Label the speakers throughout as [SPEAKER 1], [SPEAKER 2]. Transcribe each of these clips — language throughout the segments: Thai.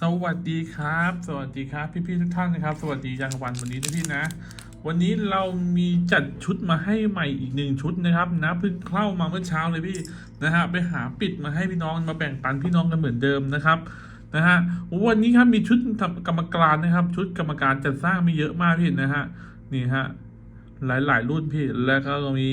[SPEAKER 1] สวัสดีครับ สวัสดีครับพี่ๆทุกท่านนะครับ สวัสดียังวันวันนี้นะพี่นะ วันนี้เรามีจัดชุดมาให้ใหม่อีกหนึ่งชุดนะครับนะเพิ่งเข้ามาเมื่อเช้าเลยพี่นะฮะไปหาปิดมาให้พี่น้องมาแบ่งปันพี่น้องกันเหมือนเดิมนะครับนะฮะวันนี้ครับมีชุดกรรมการนะครับ ชุดกรรมการจัดสร้างมีเยอะมากพี่นะฮะนี่ฮะหลายๆ รุ่นพี่แล้วก็มี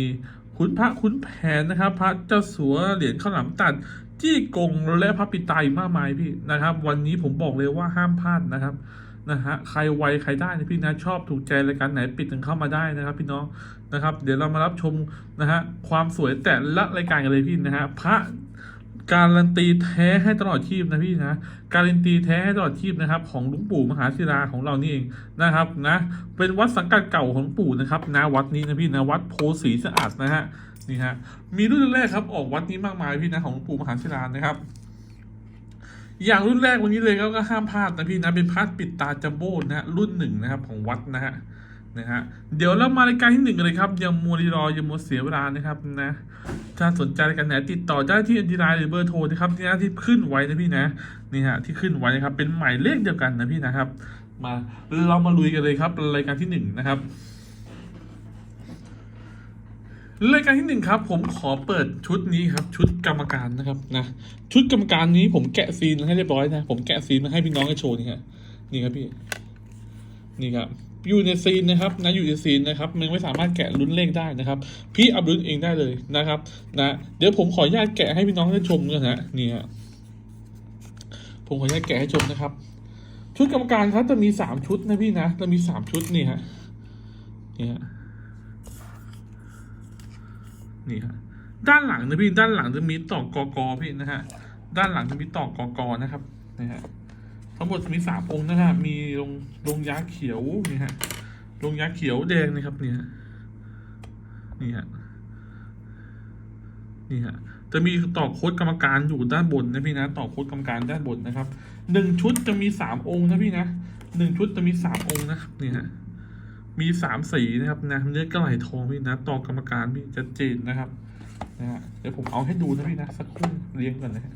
[SPEAKER 1] ขุนพระขุนแผนนะครับ พระเจ้าสัวเหรียญข้าวหลามตัด จี้กงและพระปิตาอีกมากมายพี่นะครับ วันนี้ผมบอกเลยว่าห้ามพลาดนะครับนะฮะใครไวใครได้นะพี่นะชอบถูกใจรายการไหนปิดถึงเข้ามาได้นะครับ พี่น้องนะครับ เดี๋ยวเรามารับชมนะฮะความสวยแต่ละรายการกันเลยพี่นะฮะพระการันตีแท้ให้ตลอดชีพนะพี่นะ การันตีแท้ให้ตลอดชีพนะครับ ของหลวงปู่มหาศิลาของเรานี่เองนะครับนะเป็นวัดสังกัดเก่าของหลวงปู่นะครับนะวัดนี้นะพี่นะวัดโพสีสะอาดนะฮะ นี่ฮะมีรุ่นแรกครับออกวัดนี้มากมายพี่นะของหลวงปู่มหาศิลานะครับ อย่างรุ่นแรกวันนี้เลยก็ก็ห้ามพลาดนะพี่นะเป็นพัดปิดตาจัมโบ้นะฮะรุ่นหนึ่งนะครับของวัดนะฮะนะฮะเดี๋ยวเรามารายการที่หนึ่งเลยครับอย่ามัวรีรออย่ามัวเสียเวลานะครับนะถ้าสนใจการไหนติดต่อได้ที่ดีไลน์หรือเบอร์โทรนะครับที่น้าที่ขึ้นไว้นะพี่นะนี่ฮะที่ขึ้นไว้นะครับเป็นหมายเลขเดียวกันนะพี่นะครับ มาเรามาลุยกันเลยครับรายการที่หนึ่งนะครับ รายการที่หนึ่งครับ ผมขอเปิดชุดนี้ครับ ชุดกรรมการนะครับนะชุดกรรมการนี้ผมแกะซีนให้เรียบร้อยนะผมแกะซีนมาให้พี่น้องได้โชว์นี่ฮะนี่ครับพี่ นี่ครับอยู่ในซีนนะครับนะอยู่ในซีนนะครับมันไม่สามารถแกะลุ้นเลขได้นะครับ พี่อับลุ้นเองได้เลยนะครับ นะ เดี๋ยวผมขออนุญาตแกะให้พี่น้องได้ชมด้วยนะนี่ฮะผมขออนุญาตแกะให้ชมนะครับ ชุดกรรมการครับจะมีสามชุดนะพี่นะจะมีสามชุดนี่ฮะนี่ฮะ นี่ฮะด้านหลังนะพี่ด้านหลังจะมีตอกกอกอพี่นะฮะด้านหลังจะมีตอกกอกอนะครับนะฮะทั้งหมดมีสามองค์นะฮะมีลงลงยาเขียวนี่ฮะลงยาเขียวแดงนะครับนี่ยนี่ฮะนี่ฮะจะมีต่อโค้ดกรรมการอยู่ด้านบนนะพี่นะต่อโค้ดกรรมการด้านบนนะครับหนึ่งชุดจะมีสามองค์นะพี่นะหนึ่งชุดจะมีสามองค์นะครับนี่ฮะ มีสามสีนะครับนะเนื้อกระไหลทองพี่นะต่อกรรมการพี่ชัดเจนนะครับนะฮะเดี๋ยวผมเอาให้ดูนะพี่นะสักครู่เรียงก่อนนะฮะ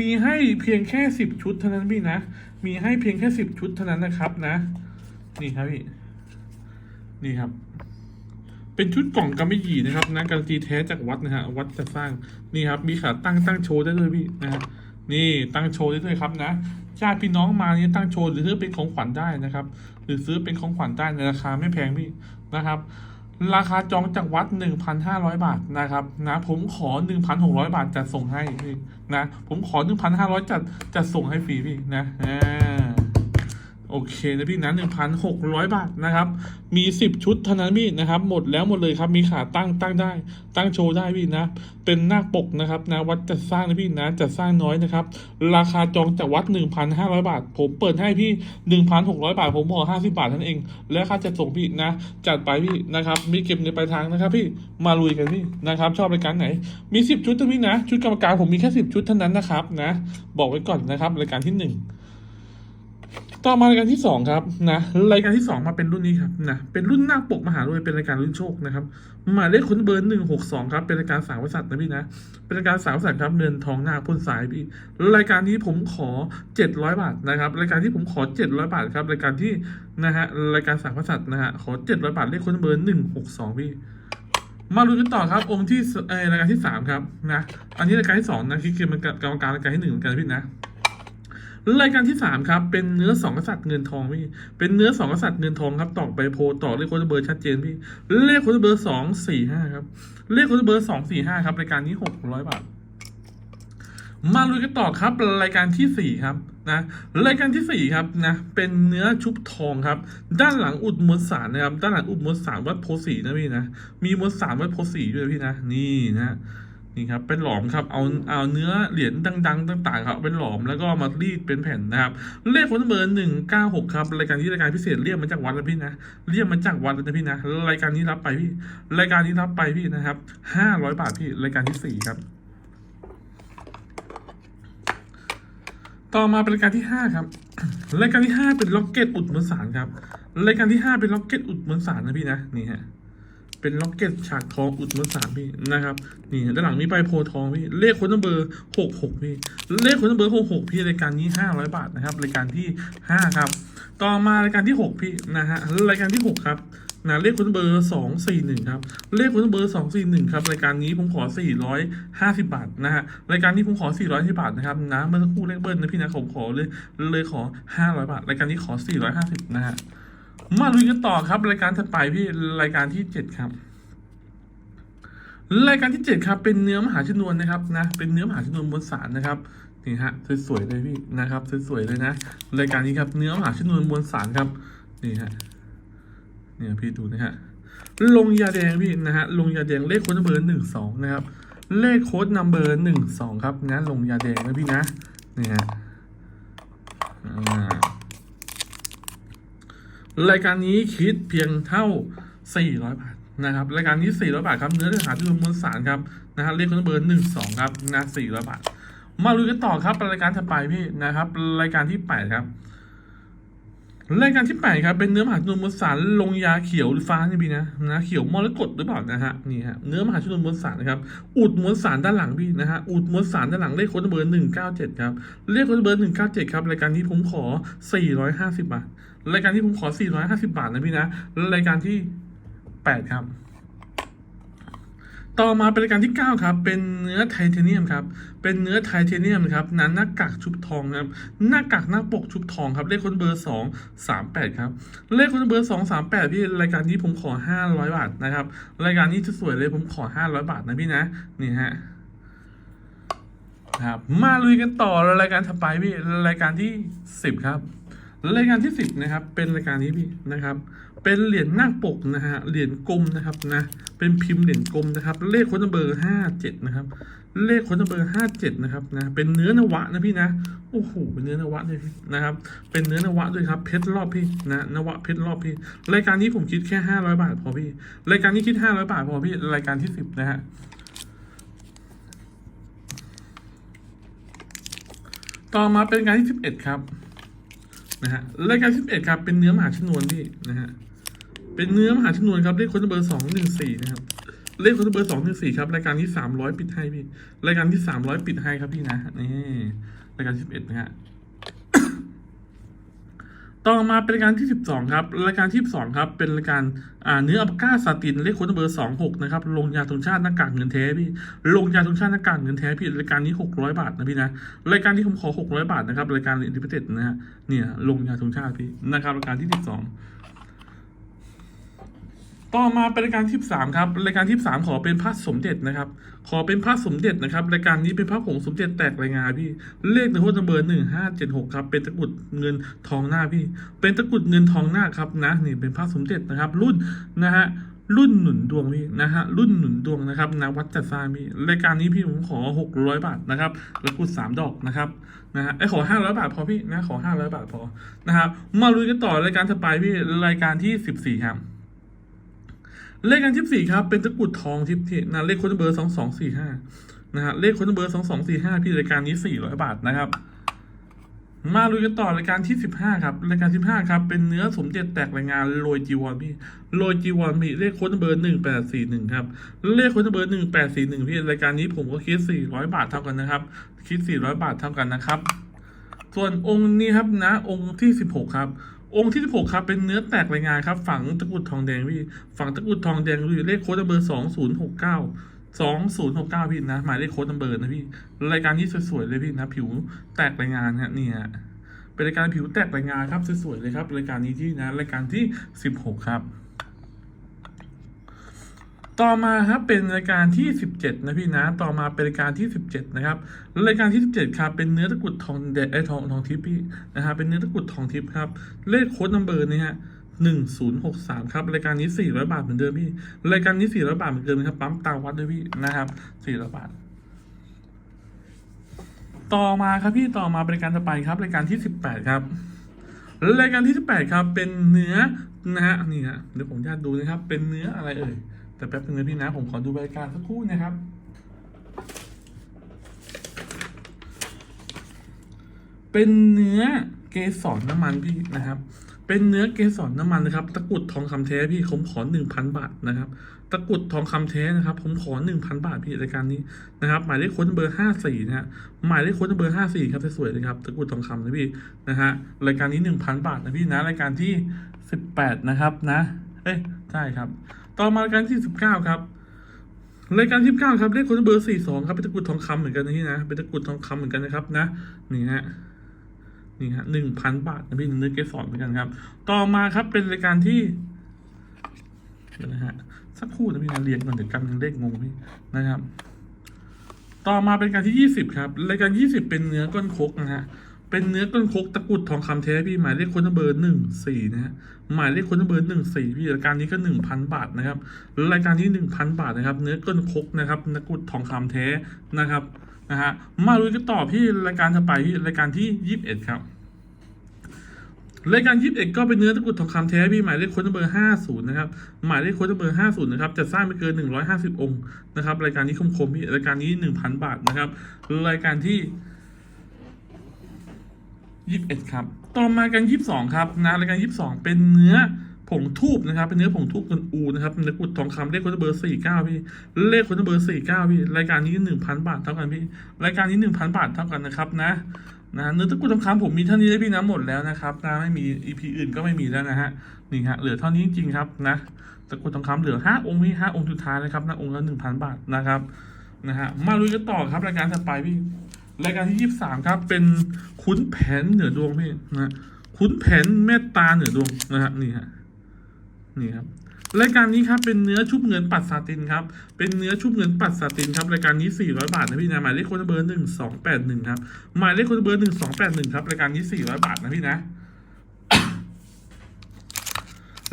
[SPEAKER 1] มีให้เพียงแค่สิบชุดเท่านั้นพี่นะ มีให้เพียงแค่สิบชุดเท่านั้นนะครับนะ นี่ครับพี่ นี่ครับ เป็นชุดกล่องกำมะหยี่นะครับนะการันตีแท้จากวัดนะฮะ วัดจะสร้าง นี่ครับ มีขาตั้งตั้งโชว์ได้เลยพี่นะฮะนี่ตั้งโชว์ได้เลยครับนะ ญาติพี่น้องมานี่ตั้งโชว์หรือซื้อเป็นของขวัญได้นะครับ หรือซื้อเป็นของขวัญได้ในราคาไม่แพงพี่นะครับ ราคาจองจากวัด 1,500 บาทนะครับนะผมขอ 1,600 บาทจัดส่งให้พี่นะผมขอ 1,500จัดจัดส่งให้ฟรีพี่นะ โอเคนะพี่นะ1,600บาทนะครับ มี10ชุดเท่านั้นพี่นะครับ หมดแล้วหมดเลยครับ มีขาตั้งตั้งได้ ตั้งโชว์ได้พี่นะ เป็นหน้าปกนะครับนะวัดจัดสร้างนะพี่นะจัดสร้างน้อยนะครับ ราคาจองจากวัด1,500บาท ผมเปิดให้พี่1,600บาท ผมขอ50บาทเท่านั้นเอง แล้วค่าจัดส่งพี่นะ จัดไปพี่นะครับ มีเก็บเงินปลายทางนะครับ พี่ มาลุยกันพี่นะครับ ชอบรายการไหน มี10ชุดเท่านี้นะ ชุดกรรมการผมมีแค่10ชุดเท่านั้นนะครับนะ บอกไว้ก่อนนะครับรายการที่หนึ่ง ต่อมารายการที่สองครับนะรายการที่สองมาเป็นรุ่นนี้ครับนะเป็นรุ่นหน้าปกมหารวยเป็นรายการรุ่นโชคนะครับหมายเลขคนเบอร์หนึ่งหกสองครับเป็นรายการสาวบริษัทนะพี่นะเป็นรายการสาวบริษัทครับเงินทองหน้าพ่นสายพี่รายการนี้ผมขอเจ็ดร้อยบาทนะครับรายการที่ผมขอเจ็ดร้อยบาทครับรายการที่นะฮะรายการสาวบริษัทนะฮะขอเจ็ดร้อยบาทเลขคนเบอร์หนึ่งหกสองพี่มาดูกันต่อครับ องค์ที่เออรายการที่สามครับนะอันนี้รายการที่สองนะคือคือมันกรรมการรายการที่หนึ่งเหมือนกันพี่นะ รายการที่สามครับ เป็นเนื้อสองกษัตริย์เงินทองพี่ เป็นเนื้อสองกษัตริย์เงินทองครับตอกใบโพตอกเลขโค้ดเบอร์ชัดเจนพี่ เลขโค้ดเบอร์สองสี่ห้าครับ เลขโค้ดเบอร์สองสี่ห้าครับรายการนี้หกร้อยบาท มาลุยกันต่อครับรายการที่สี่ครับนะรายการที่สี่ครับนะเป็นเนื้อชุบทองครับ ด้านหลังอุดมวลสารนะครับ ด้านหลังอุดมวลสารวัดโพสีนะพี่นะ มีมวลสารวัดโพสีด้วยพี่นะ นี่นะ นี่ครับเป็นหลอมครับเอาเอาเนื้อเหรียญดัง ๆ ต่างๆครับเป็นหลอมแล้วก็มารีดเป็นแผ่นนะครับเลขคนเบอร์หนึ่งเก้าหกครับรายการนี้รายการพิเศษเรียกมาจากวัดแล้วพี่นะเรียกมาจากวัดแล้วนะพี่นะรายการนี้รับไปพี่ รายการนี้รับไปพี่นะครับห้าร้อยบาทพี่รายการที่สี่ครับ ต่อมาเป็นรายการที่ห้าครับรายการที่ห้าเป็นล็อกเก็ตอุดมวลสารครับรายการที่ห้าเป็นล็อกเก็ตอุดมวลสารนะพี่นะนี่ฮะ เป็นล็อกเก็ตฉากทองอุดมสารพี่นะครับ นี่ด้านหลังมีใบโพทองพี่เลขคนเบอร์หกหกพี่เลขคนเบอร์หกหกพี่รายการนี้ห้าร้อยบาทนะครับรายการที่ห้าครับ ต่อมารายการที่หกพี่นะฮะรายการที่หกครับนะเลขคุณเบอร์สองสี่หนึ่งครับ เลขคุณเบอร์สองสี่หนึ่งครับ รายการนี้ผมขอสี่ร้อยห้าสิบาทนะฮะ รายการนี้ผมขอสี่ร้อยที่บาทนะครับนะเมื่อสักครู่เลขเบิ้ลนะพี่นะผมขอเลยเลยขอห้าร้อยบาท รายการนี้ขอสี่ร้อยห้าสิบนะฮะ มาลุยกันต่อครับ รายการถัดไปพี่รายการที่เจ็ดครับ รายการที่เจ็ดครับ เป็นเนื้อมหาชนวนนะครับนะ เป็นเนื้อมหาชนวนบนสารนะครับนี่ฮะสวยๆเลยพี่นะครับสวยๆเลยนะรายการนี้ครับเนื้อมหาชนวนมวลสารครับนี่ฮะเนี่ยพี่ดูนะฮะลงยาแดงพี่นะฮะลงยาแดงเลขโค้ดนัมเบอร์หนึ่งสองนะครับ เลขโค้ดนัมเบอร์หนึ่งสองครับนะลงยาแดงนะพี่นะนี่ฮะอ่า รายการนี้คิดเพียงเท่า 400 บาทนะครับรายการนี้ 400 บาทครับเนื้อเนื้อหาที่รวมวลสารครับนะฮะเลขคนเบอร์หนึ่งสองครับนะ400 บาท มาลุยกันต่อครับรายการถัดไปพี่นะครับ รายการที่ 8 ครับรายการที่ 8 ครับเป็นเนื้อมหาชนวนมวลสารลงยาเขียวหรือฟ้านี่พี่นะนะเขียวมรกตหรือเปล่านะฮะนี่ฮะเนื้อมหาชนวนมวลสารนะครับอุดมวลสารด้านหลังพี่นะฮะอุดมวลสารด้านหลังเลขค้ดเบอร์หนึ่งเก้าเจ็ดครับเลขค้ดเบอร์หนึ่งเก้าเจ็ดครับรายการนี้ผมขอสี่ร้อยห้าสิบบาท รายการที่ผมขอสี่ร้อยห้าสิบาทนะพี่นะรายการที่แปดครับ ต่อมาเป็นรายการที่ 9 ครับ เป็นเนื้อไทเทเนียมครับ เป็นเนื้อไทเทเนียมครับนั้นหน้ากากชุบทองครับ หน้ากากหน้าปกชุบทองครับ เลขคนเบอร์ 2 3 8 ครับ เลขคนเบอร์ 2 3 8 พี่รายการนี้ผมขอ 500 บาทนะครับ รายการนี้จะสวยเลยผมขอ 500 บาทนะพี่นะ นี่ฮะครับ มาลุยกันต่อรายการถัดไปพี่รายการที่ 10 ครับ รายการที่10นะครับเป็นรายการนี้พี่นะครับ เป็นเหรียญหน้าปกนะฮะเหรียญกลมนะครับนะเป็นพิมพ์เหรียญกลมนะครับ เลขค้ดเบอร์ห้าเจ็ดนะครับ เลขค้ดเบอร์ห้าเจ็ดนะครับนะเป็นเนื้อนวะนะพี่นะโอ้โหเป็นเนื้อนวะเลยพี่นะครับ เป็นเนื้อนวะด้วยครับเพชรรอบพี่นะนวะเพชรรอบพี่ รายการนี้ผมคิดแค่ห้าร้อยบาทพอพี่ รายการนี้คิดห้าร้อยบาทพอพี่รายการที่สิบนะฮะต่อมาเป็นรายการที่สิบเอ็ดครับ นะฮะรายการที่สิบเอ็ดครับเป็นเนื้อมหาชนวนพี่นะฮะเป็นเนื้อมหาชนวนครับเลขคนเบอร์สองหนึ่งสี่นะครับเลขคนเบอร์สองหนึ่งสี่ครับรายการที่สามร้อยปิดให้พี่รายการที่สามร้อยปิดให้ครับพี่นะนี่รายการที่สิบเอ็ดนะฮะ ต่อมาเป็นรายการที่สิบสองครับ รายการที่สิบสองครับ เป็นรายการอ่าเนื้ออัปก้าสตินเลขคนเบอร์สองหกนะครับ ลงยาธงชาติหน้ากากเงินแท้พี่ ลงยาธงชาติหน้ากากเงินแท้พี่ รายการนี้หกร้อยบาทนะพี่นะ รายการที่ผมขอหกร้อยบาทนะครับ รายการอินดิพเต็ดนะฮะ เนี่ย ลงยาธงชาติพี่นะครับ รายการที่สิบสอง ต่อมาเป็นรายการที่สามครับรายการที่สามขอเป็นพระสมเด็จนะครับ ขอเป็นพระสมเด็จนะครับรายการนี้เป็นพระผงสมเด็จแตกรายงานพี่เลขในโทษเบอร์หนึ่งห้าเจ็ดหกครับ เป็นตะกุดเงินทองหน้าพี่ เป็นตะกุดเงินทองหน้าครับนะนี่เป็นพระสมเด็จนะครับ รุ่นนะฮะรุ่นหนุนดวงพี่นะฮะรุ่นหนุนดวงนะครับนะวัดจัดสร้างพี่รายการนี้พี่ผมขอหกร้อยบาทนะครับแล้วกุดสามดอกนะครับนะฮะไอ้ขอห้าร้อยบาทพอพี่นะขอห้าร้อยบาทพอนะครับมาลุยกันต่อรายการถัดไปพี่รายการที่สิบสี่ครับ เลขการทิปสี่ครับ เป็นตะกุดทองทิปที่นะเลขค้ดเบอร์สองสองสี่ห้านะฮะเลขค้ดเบอร์สองสองสี่ห้าพี่รายการนี้สี่ร้อยบาทนะครับ มาลุยกันต่อรายการที่สิบห้าครับรายการสิบห้าครับเป็นเนื้อสมเด็จแตกรายงานโรยจีวรพี่โรยจีวรพี่เลขค้ดเบอร์หนึ่งแปดสี่หนึ่งครับเลขค้ดเบอร์หนึ่งแปดสี่หนึ่งพี่รายการนี้ผมก็คิดสี่ร้อยบาทเท่ากันนะครับ คิดสี่ร้อยบาทเท่ากันนะครับ ส่วนองค์นี้ครับนะองค์ที่สิบหกครับ องค์ที่ 16 ครับเป็นเนื้อแตกรายงานครับ ฝังตะกุดทองแดงพี่ฝังตะกุดทองแดงอยู่เลขโค้ดเบอร์สองศูนย์หกเก้าสองศูนย์หกเก้าพี่นะหมายเลขโค้ดนัมเบอร์นะพี่รายการที่สวยๆเลยพี่นะ ผิวแตกรายงานฮะเนี่ยเป็นรายการผิวแตกรายงานครับสวยๆเลยครับรายการนี้ที่นะรายการที่ 16 ครับ ต่อมาครับเป็นรายการที่ 17 นะพี่นะ ต่อมาเป็นรายการที่ 17 นะครับรายการที่ 17ครับเป็นเนื้อตะกุดทองแดไอทองทองทิพย์พี่นะฮะเป็นเนื้อตะกุดทองทิพย์ครับ เลขโค้ดนัมเบอร์เนี่ยฮะ1063ครับ รายการนี้400บาทเหมือนเดิมพี่ รายการนี้400บาทเหมือนเดิมนะครับ ปั๊มตาวัดด้วยพี่นะครับ400บาท ต่อมาครับพี่ต่อมาเป็นรายการต่อไปครับ รายการที่18ครับรายการที่18ครับ เป็นเนื้อนะฮะนี่ฮะเดี๋ยวผมจะดูนะครับ เป็นเนื้ออะไรเอ่ย แต่แป๊บนึงนะพี่นะ ผมขอดูรายการสักครู่นะครับ เป็นเนื้อเกสรน้ำมันพี่นะครับ เป็นเนื้อเกสรน้ำมันนะครับ ตะกรุดทองคำแท้พี่ผมขอหนึ่งพันบาทนะครับ ตะกรุดทองคำแท้นะครับ ผมขอหนึ่งพันบาทพี่รายการนี้นะครับ หมายเลขค้นเบอร์ห้าสี่นะฮะ หมายเลขค้นเบอร์ห้าสี่ครับสวยๆเลยครับ ตะกรุดทองคำนะพี่นะฮะ รายการนี้หนึ่งพันบาทนะพี่นะ รายการที่สิบแปดนะครับนะ เอ้ยใช่ครับ ต่อมารายการที่สิบเก้าครับรายการที่เก้าครับเลขคนเบอร์สี่สองครับเป็นตะกรุดทองคำเหมือนกันนะพี่นะเป็นตะกรุดทองคำเหมือนกันนะครับนะนี่ฮะนี่ฮะหนึ่งพันบาทนะพี่เนื้อเกสรเหมือนกันครับ ต่อมาครับเป็นรายการที่นะฮะสักครู่นะพี่นะเรียนก่อนเดี๋ยวกันเลขงงพี่นะครับ ต่อมาเป็นการที่ยี่สิบครับรายการยี่สิบเป็นเนื้อก้นคกนะฮะ เป็นเนื้อก้นคกตะกุดทองคำแท้พี่หมายเลขคนเบอร์หนึ่งสี่นะฮะหมายเลขคนเบอร์หนึ่งสี่พี่รายการนี้ก็หนึ่งพันบาทนะครับรายการที่หนึ่งพันบาทนะครับ เนื้อก้นคกนะครับตะกุดทองคำแท้นะครับนะฮะมาลุยกันต่อพี่รายการถัดไปพี่รายการที่ยี่สิบเอ็ดครับรายการยี่สิบเอ็ดก็เป็นเนื้อตะกุดทองคำแท้พี่หมายเลขโค้ดเบอร์ห้าศูนย์นะครับหมายเลขโค้ดเบอร์ห้าศูนย์นะครับจะสร้างไม่เกินหนึ่งร้อยห้าสิบองค์นะครับรายการนี้คมๆพี่รายการนี้หนึ่งพันบาทนะครับรายการที่ ยี่สิบเอ็ดครับ ต่อมากันยี่สิบสองครับนะรายการยี่สิบสองเป็นเนื้อผงทูบนะครับ เป็นเนื้อผงทูบกันอูนะครับเป็นตะกรุดทองคำเลขค้ดเบอร์สี่เก้าพี่ เลขค้ดเบอร์สี่เก้าพี่ รายการนี้หนึ่งพันบาทเท่ากันพี่ รายการนี้หนึ่งพันบาทเท่ากันนะครับนะนะเนื้อตะกุดทองคำผมมีเท่านี้ได้พี่นะหมดแล้วนะครับนะไม่มี EP อื่นก็ไม่มีแล้วนะฮะนี่ฮะเหลือเท่านี้จริงครับนะตะกุดทองคำเหลือห้าองค์พี่ห้าองค์สุดท้ายนะครับนะองค์ละหนึ่งพันบาทนะครับนะฮะมาลุยกันต่อครับรายการถัดไปพี่ รายการที่ยี่สิบสามครับ เป็นขุนแผนเหนือดวงพี่นะขุนแผนเมตตาเหนือดวงนะฮะนี่ฮะนี่ครับรายการนี้ครับเป็นเนื้อชุบเงินปัดซาตินครับเป็นเนื้อชุบเงินปัดซาตินครับรายการนี้ 400 บาทนะพี่นะหมายเลขค้ดเบอร์1281ครับหมายเลขค้ดเบอร์1281ครับรายการนี้ 400 บาทนะพี่นะ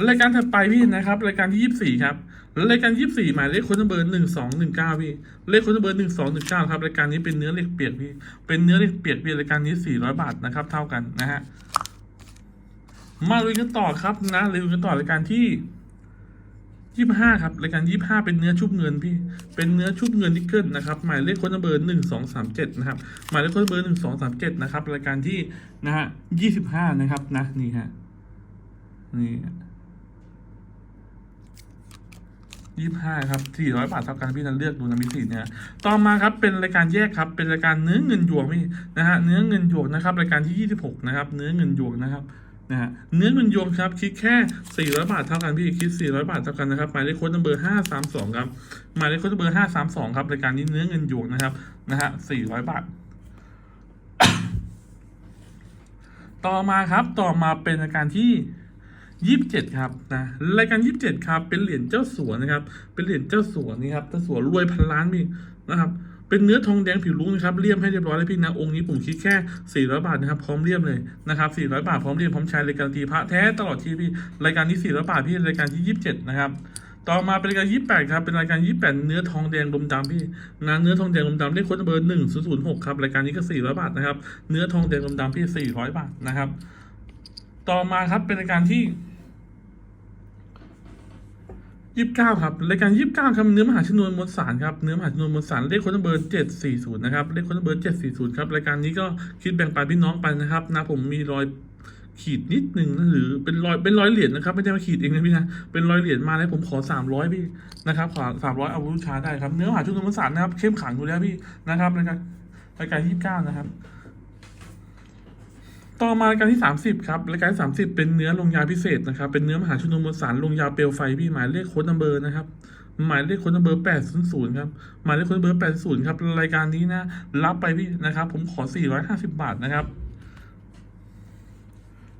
[SPEAKER 1] รายการถัดไปพี่นะครับ รายการที่24ครับ รายการ24หมายเลขค้ดเบอร์1219พี่ เลขค้ดเบอร์1219ครับรายการนี้เป็นเนื้อเหล็กเปียกพี่ เป็นเนื้อเหล็กเปียกพี่รายการนี้400บาทนะครับ เท่ากันนะฮะ มาลุยกันต่อครับนะลุยกันต่อรายการที่ยี่ห้าครับรายการยี่ห้าเป็นเนื้อชุบเงินพี่ เป็นเนื้อชุบเงินนิกเกิลนะครับหมายเลขค้ดเบอร์หนึ่งสองสามเจ็ดนะครับหมายเลขค้ดเบอร์หนึ่งสองสามเจ็ดนะครับรายการที่นะฮะยี่สิบห้านะครับนะนี่ฮะนี่ ยี่ห้าครับสี่ร้อยบาทเท่ากันพี่นันเลือกดูนะมิสีเนี่ยต่อมาครับเป็นรายการแยกครับ เป็นรายการเนื้อเงินหยวกพี่นะฮะเนื้อเงินหยวกนะครับรายการที่ยี่สิบหกนะครับเนื้อเงินหยวกนะครับนะฮะเนื้อเงินยวงครับคิดแค่400 บาทเท่ากันพี่คิด 400 บาทเท่ากันนะครับหมายเลขโค้ดเบอร์532ครับหมายเลขโค้ดเบอร์532ครับรายการนี้เนื้อเงินยวงนะครับนะฮะ400 บาทต่อมาครับ ต่อมาเป็นรายการที่ ยี่สิบเจ็ดครับนะรายการยี่สิบเจ็ดครับ เป็นเหรียญเจ้าสัวนะครับ เป็นเหรียญเจ้าสัวนี่ครับเจ้าสัวรวยพันล้านพี่นะครับเป็นเนื้อทองแดงผิวลุ้งนะครับเลี่ยมให้เรียบร้อยเลยพี่นะองค์นี้ผมคิดแค่ 400 บาทนะครับพร้อมเลี่ยมเลยนะครับ400 บาทพร้อมเลี่ยมพร้อมใช้รายการตีพระแท้ตลอดชีพพี่รายการนี้400บาทพี่รายการที่27นะครับต่อมาเป็นรายการ 28 ครับ เป็นรายการ 28 เนื้อทองแดงลมดำพี่นะเนื้อทองแดงลมดำเลขค้ดเบอร์ 1006 ครับ รายการนี้ก็ 400 บาทนะครับ เนื้อทองแดงลมดำพี่ 400 บาทนะครับ ต่อมาครับเป็นรายการที่ ยี่สิบเก้าครับรายการยี่สิบเก้าครับเนื้อมหาชนวนมวลสารครับเนื้อมหาชนวนมวลสารเลขค้ดเบอร์เจ็ดสี่ศูนย์นะครับเลขค้ดเบอร์เจ็ดสี่ศูนย์ครับรายการนี้ก็คิดแบ่งปันพี่น้องไปนะครับนะผมมีรอยขีดนิดหนึ่งนะหรือเป็นรอยเป็นรอยเหรียญนะครับไม่ได้มาขีดเองนะพี่นะเป็นรอยเหรียญมาแล้วผมขอสามร้อยพี่นะครับขอสามร้อยเอาบูชาได้ครับเนื้อมหาชนวนมวลสารนะครับเข้มขังอยู่แล้วพี่นะครับรายการรายการยี่สิบเก้านะครับ ต่อมารายการที่ 30 ครับรายการที่30 เป็นเนื้อลงยาพิเศษนะครับ เป็นเนื้อมหาชนนมวลสารลงยาเปลวไฟพี่หมายเลขโค้ดนัมเบอร์นะครับหมายเลขโค้ดนัมเบอร์800ครับหมายเลขโค้ดนัมเบอร์80ครับรายการนี้นะรับไปพี่นะครับ ผมขอ 450 บาทนะครับ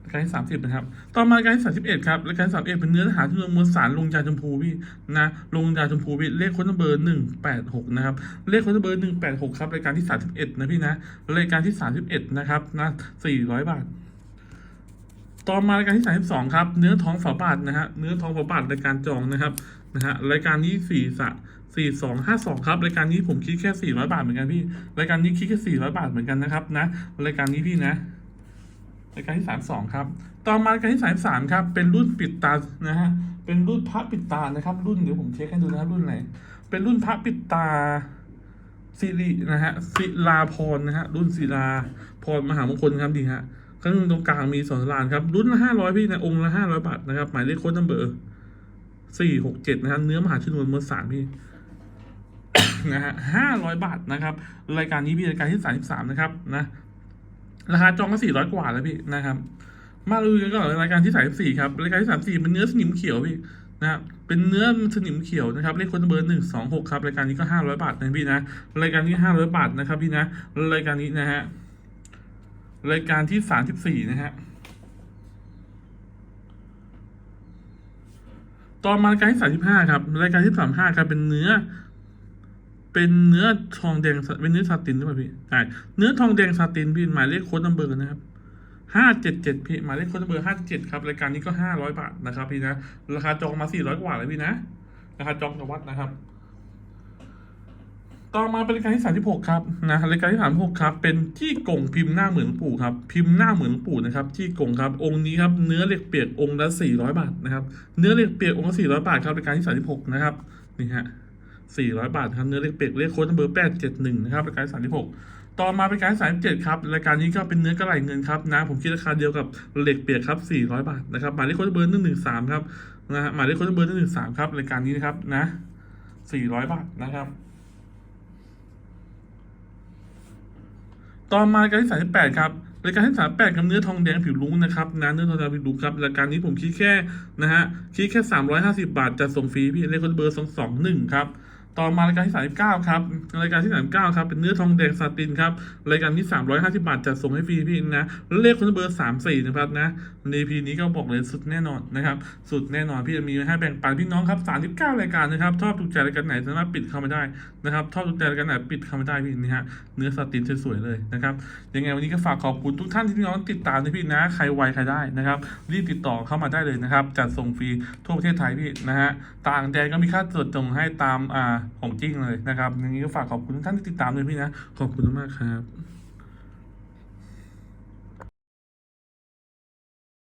[SPEAKER 1] รายการที่30นะครับ ต่อมารายการที่31ครับรายการที่31เป็นเนื้อหาชนวนมวลสารลงยาชมพูพี่นะ ลงยาชมพูพี่เลขค้นัมเบอร์186นะครับ เลขค้นัมเบอร์186ครับ รายการที่31นะพี่นะ รายการที่31นะครับนะ400บาท ต่อมารายการที่32ครับ เนื้อท้องฝาบาทนะฮะ เนื้อท้องฝาบาทรายการจองนะครับ นะฮะ รายการนี้สี่สะสี่สองห้าสองครับรายการนี้ผมคิดแค่สี่ร้อยบาทเหมือนกันพี่ รายการนี้คิดแค่สี่ร้อยบาทเหมือนกันนะครับนะ รายการนี้พี่นะ รายการที่สามสองครับ ต่อมารายการที่สามสามครับ เป็นรุ่นปิดตา นะฮะ เป็นรุ่นพระปิดตานะครับ รุ่นเดี๋ยวผมเช็คให้ดูนะครับรุ่นไหน เป็นรุ่นพระปิดตาสิรินะฮะศิลาพรนะฮะ รุ่นศิลาพรมหามงคลครับดีฮะข้างตรงกลางมีสอนรานครับ รุ่นละห้าร้อยพี่นะ องค์ละห้าร้อยบาทนะครับ หมายเลขโค้ดนัมเบอร์สี่หกเจ็ดนะครับ เนื้อมหาชนวนมวลสารพี่นะฮะห้าร้อยบาทนะครับ รายการนี้พี่รายการที่สามสิบสามนะครับนะ ราคาจองก็สี่ร้อยกว่าแล้วพี่นะครับ มาดูกันก่อนรายการที่สามสิบสี่ครับรายการที่สามสี่เป็นเนื้อสนิมเขียวพี่นะครับเป็นเนื้อสนิมเขียวนะครับเลขคนเบอร์หนึ่งสองหกครับรายการนี้ก็ห้าร้อยบาทนะพี่นะรายการนี้ห้าร้อยบาทนะครับพี่นะรายการนี้นะฮะรายการที่สามสิบสี่นะฮะตอนมารายการที่สามสิบห้าครับรายการที่สามห้าครับเป็นเนื้อ เป็นเนื้อทองแดงเป็นเนื้อซาตินหรือเปล่าพี่ใช่เนื้อทองแดงซาตินพี่หมายเลขโค้ดนัมเบอร์นะครับห้าเจ็ดเจ็ดพี่หมายเลขโค้ดนัมเบอร์ห้าเจ็ดครับรายการนี้ก็ห้าร้อยบาทนะครับพี่นะราคาจองมาสี่ร้อยกว่าเลยพี่นะราคาจองจากวัดนะครับ ต่อมาเป็นรายการที่36ครับนะรายการที่36ครับ เป็นจี้กงพิมพ์หน้าเหมือนปู่ครับพิมพ์หน้าเหมือนปู่นะครับจี้กงครับองค์นี้ครับเนื้อเหล็กเปียกองค์ละ400บาทนะครับเนื้อเหล็กเปียกองค์ละ400บาทครับรายการที่36นะครับนี่ฮะ 400 บาทครับเนื้อเหล็กเปียกเลขโค้ดเบอร์871นะครับรายการที่36 ต่อมาเป็นการที่37ครับรายการนี้ก็เป็นเนื้อกระไหลเงินครับนะผมคิดราคาเดียวกับเหล็กเปียกครับ400 บาทนะครับหมายเลขโค้ดเบอร์113ครับนะฮะหมายเลขโค้ดเบอร์113ครับรายการนี้นะครับนะ400 บาทนะครับต่อมารายการที่สามสิบแปดครับรายการที่สามแปดกับเนื้อทองแดงผิวลุ้งนะครับนะเนื้อทองแดงผิวลุ้งครับรายการนี้ผมคิดแค่นะฮะคิดแค่สามร้อยห้าสิบาทจะส่งฟรีพี่เลขคนเบอร์สองสองหนึ่งครับ ต่อมารายการที่สามสิบเก้าครับ รายการที่สามเก้าครับ เป็นเนื้อทองแดงซาตินครับ รายการที่สามร้อยห้าสิบาทจะส่งให้ฟรีพี่นะ เลขคนเบอร์สามสี่นะครับนะในพีนี้ก็บอกเลยสุดแน่นอนนะครับ สุดแน่นอนพี่จะมีให้แบ่งปันพี่น้องครับสามสิบเก้ารายการนะครับ ชอบถูกใจรายการไหนสามารถปิดเข้ามาได้นะครับ ชอบถูกใจรายการไหนปิดเข้ามาได้พี่นี่ฮะ เนื้อสตินสวยๆเลยนะครับ ยังไงวันนี้ก็ฝากขอบคุณทุกท่านที่น้องติดตามนะพี่นะ ใครไวใครได้นะครับ รีบติดต่อเข้ามาได้เลยนะครับ จัดส่งฟรีทั่วประเทศไทยพี่นะฮะ ต่างแดนก็มีค่าตรวจส่งให้ตามอ่าของจริงเลยนะครับอย่างนี้ก็ฝากขอบคุณทุกท่านที่ติดตามด้วยพี่นะ ขอบคุณมากครับ